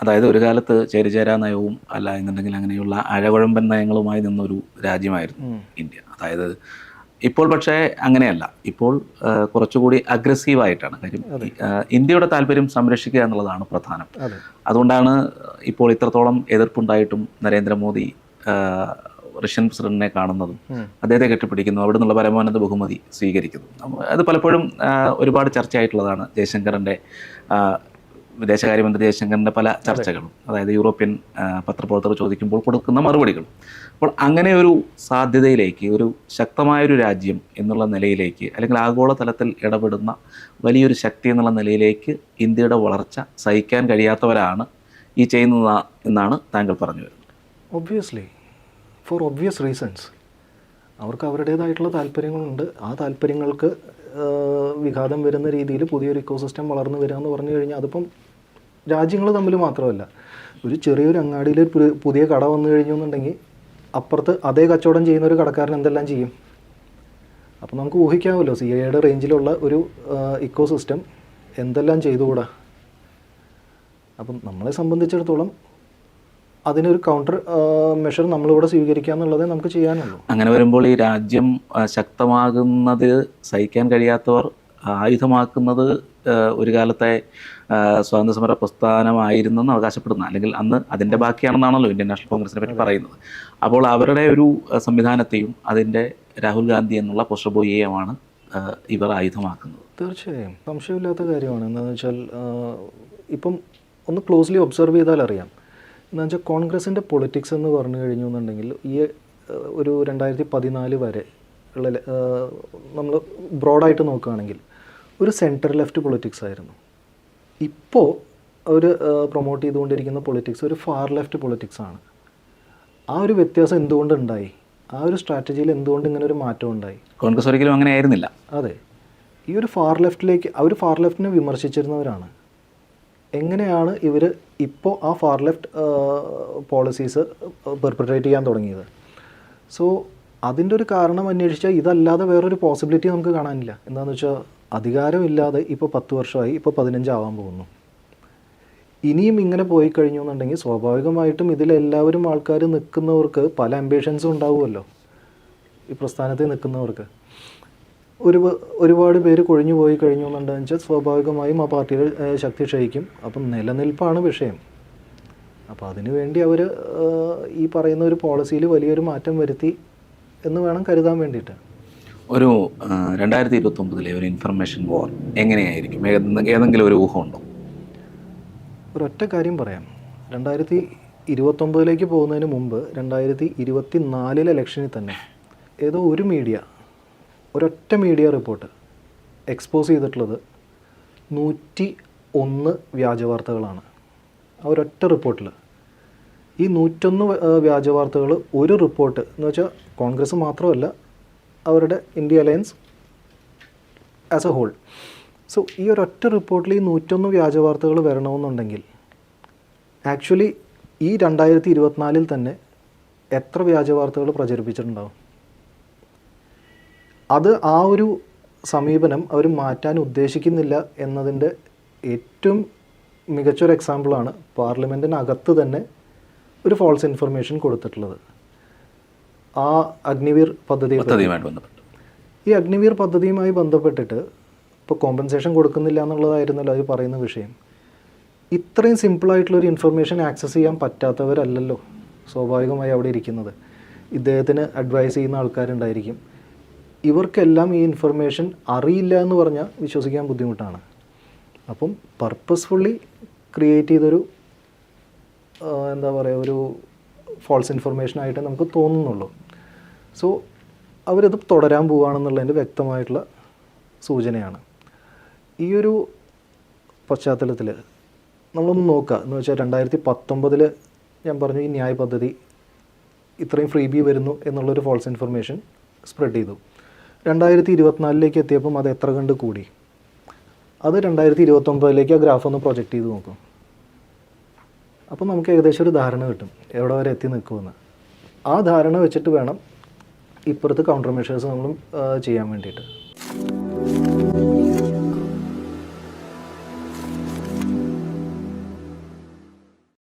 അതായത് ഒരു കാലത്ത് ചേരിചേരാ നയവും അല്ല എന്നുണ്ടെങ്കിൽ അങ്ങനെയുള്ള അഴകുഴമ്പൻ നയങ്ങളുമായി നിന്നൊരു രാജ്യമായിരുന്നു ഇന്ത്യ. അതായത് ഇപ്പോൾ പക്ഷേ അങ്ങനെയല്ല. ഇപ്പോൾ കുറച്ചുകൂടി അഗ്രസീവായിട്ടാണ്. കാര്യം ഇന്ത്യയുടെ താല്പര്യം സംരക്ഷിക്കുക എന്നുള്ളതാണ് പ്രധാനം. അതുകൊണ്ടാണ് ഇപ്പോൾ ഇത്രത്തോളം എതിർപ്പുണ്ടായിട്ടും നരേന്ദ്രമോദി റഷ്യൻ പ്രസിഡന്റിനെ കാണുന്നതും അദ്ദേഹത്തെ കെട്ടിപ്പിടിക്കുന്നു അവിടെ നിന്നുള്ള പരമോന്നത ബഹുമതി സ്വീകരിക്കുന്നു. അത് പലപ്പോഴും ഒരുപാട് ചർച്ചയായിട്ടുള്ളതാണ് ജയശങ്കറിന്റെ വിദേശകാര്യമന്ത്രി ജയശങ്കറിന്റെ പല ചർച്ചകളും അതായത് യൂറോപ്യൻ പത്രപ്രവർത്തകർ ചോദിക്കുമ്പോൾ കൊടുക്കുന്ന മറുപടികളും. അപ്പോൾ അങ്ങനെ ഒരു സാധ്യതയിലേക്ക് ഒരു ശക്തമായൊരു രാജ്യം എന്നുള്ള നിലയിലേക്ക് അല്ലെങ്കിൽ ആഗോളതലത്തിൽ ഇടപെടുന്ന വലിയൊരു ശക്തി എന്നുള്ള നിലയിലേക്ക് ഇന്ത്യയുടെ വളർച്ച സഹിക്കാൻ കഴിയാത്തവരാണ് ഈ ചെയ്യുന്നത് എന്നാണ് താങ്കൾ പറഞ്ഞു വരുന്നത്. ഒബ്വിയസ്ലി ഫോർ ഒബ്വിയസ് റീസൺസ് അവർക്ക് അവരുടേതായിട്ടുള്ള താല്പര്യങ്ങളുണ്ട്. ആ താല്പര്യങ്ങൾക്ക് വിഘാതം വരുന്ന രീതിയിൽ പുതിയൊരു ഇക്കോസിസ്റ്റം വളർന്നു വരിക എന്ന് പറഞ്ഞു കഴിഞ്ഞാൽ അതിപ്പം രാജ്യങ്ങൾ തമ്മിൽ മാത്രമല്ല. ഒരു ചെറിയൊരു അങ്ങാടിയിൽ ഒരു പുതിയ കട വന്നു കഴിഞ്ഞു എന്നുണ്ടെങ്കിൽ അപ്പുറത്ത് അതേ കച്ചവടം ചെയ്യുന്ന ഒരു കടക്കാരൻ എന്തെല്ലാം ചെയ്യും? അപ്പോൾ നമുക്ക് ഊഹിക്കാമല്ലോ സി ഐയുടെ റേഞ്ചിലുള്ള ഒരു ഇക്കോസിസ്റ്റം എന്തെല്ലാം ചെയ്തുകൂടാ? അപ്പം നമ്മളെ സംബന്ധിച്ചിടത്തോളം അതിനൊരു കൗണ്ടർ മെഷർ നമ്മളിവിടെ സ്വീകരിക്കുക എന്നുള്ളതേ നമുക്ക് ചെയ്യാനുള്ളൂ. അങ്ങനെ വരുമ്പോൾ ഈ രാജ്യം ശക്തമാകുന്നത് സഹിക്കാൻ കഴിയാത്തവർ ആയുധമാക്കുന്നത് ഒരു കാലത്തെ സ്വാതന്ത്ര്യ സമര പ്രസ്ഥാനമായിരുന്നെന്ന് അവകാശപ്പെടുന്ന. അല്ലെങ്കിൽ അന്ന് അതിന്റെ ബാക്കിയാണെന്നാണല്ലോ ഇന്ത്യൻ നാഷണൽ കോൺഗ്രസിനെ പറ്റി പറയുന്നത്. അപ്പോൾ അവരുടെ ഒരു സംവിധാനത്തെയും അതിന്റെ രാഹുൽ ഗാന്ധി എന്നുള്ള പോസ്റ്റർബോയിയെയുമാണ് ഇവർ ആയുധമാക്കുന്നത്. തീർച്ചയായും. സംശയമില്ലാത്ത കാര്യമാണ്. എന്താണെന്ന് വെച്ചാൽ ഇപ്പം ഒന്ന് ക്ലോസ്ലി ഒബ്സർവ് ചെയ്താൽ അറിയാം എന്ന് വെച്ചാൽ കോൺഗ്രസിന്റെ പൊളിറ്റിക്സ് എന്ന് പറഞ്ഞു കഴിഞ്ഞു എന്നുണ്ടെങ്കിൽ ഈ ഒരു രണ്ടായിരത്തി പതിനാല് വരെ ഉള്ള നമ്മൾ ബ്രോഡായിട്ട് നോക്കുകയാണെങ്കിൽ ഒരു സെന്റർ ലെഫ്റ്റ് പൊളിറ്റിക്സ് ആയിരുന്നു. ഇപ്പോൾ അവർ പ്രൊമോട്ട് ചെയ്തുകൊണ്ടിരിക്കുന്ന പൊളിറ്റിക്സ് ഒരു ഫാർ ലെഫ്റ്റ് പൊളിറ്റിക്സ് ആണ്. ആ ഒരു വ്യത്യാസം എന്തുകൊണ്ടുണ്ടായി ആ ഒരു സ്ട്രാറ്റജിയിൽ എന്തുകൊണ്ട് ഇങ്ങനെ ഒരു മാറ്റം ഉണ്ടായി? കോൺഗ്രസ് ഒരിക്കലും അങ്ങനെ ആയിരുന്നില്ല. അതെ. ഈ ഒരു ഫാർ ലെഫ്റ്റിലേക്ക് അവർ ഫാർ ലെഫ്റ്റിനെ വിമർശിച്ചിരുന്നവരാണ്. എങ്ങനെയാണ് ഇവർ ഇപ്പോൾ ആ ഫാർ ലെഫ്റ്റ് പോളിസീസ് പെർപ്പറേറ്റ് ചെയ്യാൻ തുടങ്ങിയത്? സോ അതിന്റെ ഒരു കാരണം അന്വേഷിച്ചാൽ ഇതല്ലാതെ വേറൊരു പോസിബിലിറ്റി നമുക്ക് കാണാനില്ല. എന്താണെന്ന് വെച്ചാൽ അധികാരമില്ലാതെ ഇപ്പോൾ പത്ത് വർഷമായി ഇപ്പോൾ പതിനഞ്ചാവാൻ പോകുന്നു. ഇനിയും ഇങ്ങനെ പോയി കഴിഞ്ഞു എന്നുണ്ടെങ്കിൽ സ്വാഭാവികമായിട്ടും ഇതിലെല്ലാവരും ആൾക്കാർ നിൽക്കുന്നവർക്ക് പല അംബിഷൻസും ഉണ്ടാവുമല്ലോ. ഈ പ്രസ്ഥാനത്തിൽ നിൽക്കുന്നവർക്ക്. ഒരു ഒരുപാട് പേര് കൊഴിഞ്ഞു പോയി കഴിഞ്ഞു എന്നുണ്ടെന്ന് വെച്ചാൽ സ്വാഭാവികമായും ആ പാർട്ടിയുടെ ശക്തി ക്ഷയിക്കും. അപ്പം നിലനിൽപ്പാണ് വിഷയം. അപ്പോൾ അതിനു വേണ്ടി അവർ ഈ പറയുന്ന ഒരു പോളിസിയിൽ വലിയൊരു മാറ്റം വരുത്തി എന്ന് വേണം കരുതാൻ വേണ്ടിയിട്ട്. ഒരു രണ്ടായിരത്തി ഇരുപത്തി ഒമ്പതിലെ ഒരു ഇൻഫർമേഷൻ വാർ എങ്ങനെയായിരിക്കും? ഏതെങ്കിലും ഒരു ഊഹമുണ്ടോ ഒരൊറ്റ കാര്യം പറയാം. രണ്ടായിരത്തി ഇരുപത്തൊമ്പതിലേക്ക് പോകുന്നതിന് മുമ്പ് രണ്ടായിരത്തി ഇരുപത്തി നാലിലെ ഇലക്ഷനിൽ തന്നെ ഏതോ ഒരു മീഡിയ ഒരൊറ്റ മീഡിയ റിപ്പോർട്ട് എക്സ്പോസ് ചെയ്തിട്ടുള്ളത് നൂറ്റി ഒന്ന് വ്യാജ വാർത്തകളാണ് ആ ഒരൊറ്റ റിപ്പോർട്ടിൽ ഈ നൂറ്റൊന്ന് വ്യാജ വാർത്തകൾ ഒരു റിപ്പോർട്ട് എന്ന് വെച്ചാൽ കോൺഗ്രസ് മാത്രമല്ല അവരുടെ India alliance as a whole so ഈ ഒരൊറ്റ റിപ്പോർട്ടിൽ ഈ നൂറ്റൊന്ന് വ്യാജ വാർത്തകൾ വരണമെന്നുണ്ടെങ്കിൽ ആക്ച്വലി ഈ രണ്ടായിരത്തി ഇരുപത്തിനാലിൽ തന്നെ എത്ര വ്യാജ വാർത്തകൾ പ്രചരിപ്പിച്ചിട്ടുണ്ടാവും? അത് ആ ഒരു സമീപനം അവർ മാറ്റാൻ ഉദ്ദേശിക്കുന്നില്ല എന്നതിന്റെ ഏറ്റവും മികച്ചൊരു എക്സാമ്പിളാണ് പാർലമെന്റിനകത്ത് തന്നെ ഒരു ഫോൾസ് ഇൻഫർമേഷൻ കൊടുത്തിട്ടുള്ളത്. ആ അഗ്നിവീർ ബന്ധപ്പെട്ട്. ഈ അഗ്നിവീർ പദ്ധതിയുമായി ബന്ധപ്പെട്ടിട്ട് ഇപ്പോൾ കോമ്പൻസേഷൻ കൊടുക്കുന്നില്ല എന്നുള്ളതായിരുന്നല്ലോ അവർ പറയുന്ന വിഷയം. ഇത്രയും സിമ്പിളായിട്ടുള്ളൊരു ഇൻഫർമേഷൻ ആക്സസ് ചെയ്യാൻ പറ്റാത്തവരല്ലല്ലോ സ്വാഭാവികമായി അവിടെ ഇരിക്കുന്നത്. ഇദ്ദേഹത്തിന് അഡ്വൈസ് ചെയ്യുന്ന ആൾക്കാരുണ്ടായിരിക്കും. ഇവർക്കെല്ലാം ഈ ഇൻഫർമേഷൻ അറിയില്ല എന്ന് പറഞ്ഞാൽ വിശ്വസിക്കാൻ ബുദ്ധിമുട്ടാണ്. അപ്പം പർപ്പസ്ഫുള്ളി ക്രിയേറ്റ് ചെയ്തൊരു എന്താ പറയുക ഒരു ഫോൾസ് ഇൻഫർമേഷൻ ആയിട്ട് നമുക്ക് തോന്നുന്നുള്ളൂ. സോ അവരത് തുടരാൻ പോവുകയാണെന്നുള്ളതിന്റെ വ്യക്തമായിട്ടുള്ള സൂചനയാണ്. ഈ ഒരു പശ്ചാത്തലത്തിൽ നമ്മളൊന്ന് നോക്കുക എന്ന് വെച്ചാൽ രണ്ടായിരത്തി പത്തൊമ്പതിൽ ഞാൻ പറഞ്ഞു ഈ ന്യായ പദ്ധതി ഇത്രയും ഫ്രീ ബി വരുന്നു എന്നുള്ളൊരു ഫോൾസ് ഇൻഫർമേഷൻ സ്പ്രെഡ് ചെയ്തു. രണ്ടായിരത്തി ഇരുപത്തിനാലിലേക്ക് എത്തിയപ്പം അത് എത്ര കണ്ട് കൂടി? അത് രണ്ടായിരത്തി ഇരുപത്തൊമ്പതിലേക്ക് ആ ഗ്രാഫ് ഒന്ന് പ്രൊജക്റ്റ് ചെയ്ത് നോക്കും. അപ്പം നമുക്ക് ഏകദേശം ഒരു ധാരണ കിട്ടും എവിടെ വരെ എത്തി നിൽക്കുമെന്ന്. ആ ധാരണ വെച്ചിട്ട് വേണം ഇപ്പുറത്ത് കൗണ്ടർ മെഷേഴ്സ് നമ്മൾ ചെയ്യാൻ വേണ്ടിയിട്ട്.